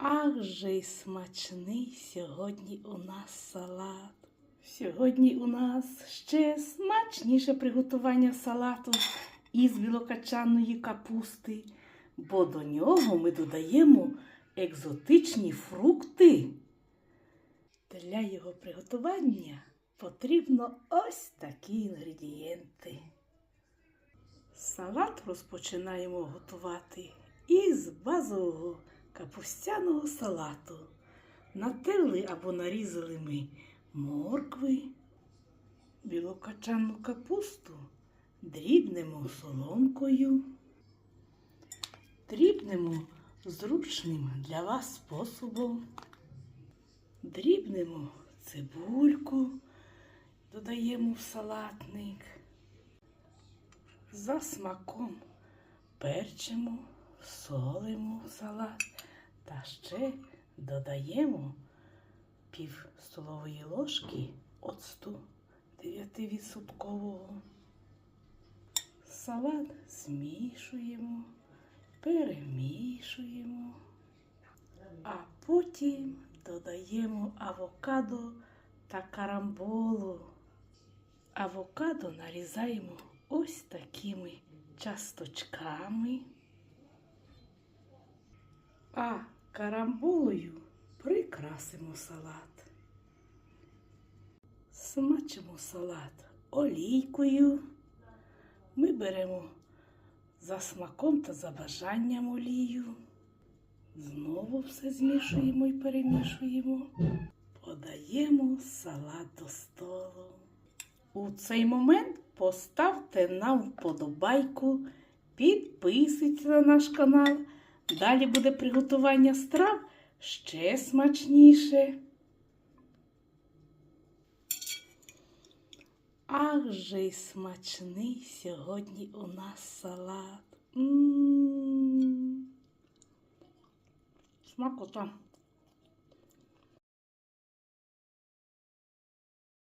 Ах же й смачний сьогодні у нас салат. Сьогодні у нас ще смачніше приготування салату із білокачаної капусти, бо до нього ми додаємо екзотичні фрукти. Для його приготування потрібно ось такі інгредієнти. Салат розпочинаємо готувати із базового капустяного салату. Натерли або нарізали ми моркви, білокачану капусту, дрібнемо соломкою, дрібнемо зручним для вас способом, дрібнемо цибульку, додаємо в салатник. За смаком перчимо, солимо салат та ще додаємо пів столової ложки оцту 9%. Салат змішуємо, перемішуємо, а потім додаємо авокадо та карамболу. Авокадо нарізаємо ось такими часточками, а карамболою прикрасимо салат. Смачимо салат олійкою. Ми беремо за смаком та за бажанням олію. Знову все змішуємо і перемішуємо. Подаємо салат до столу. У цей момент поставте нам вподобайку, підписуйтесь на наш канал. Далі буде приготування страв ще смачніше. Ах же й смачний сьогодні у нас салат. М-м-м. Смакота.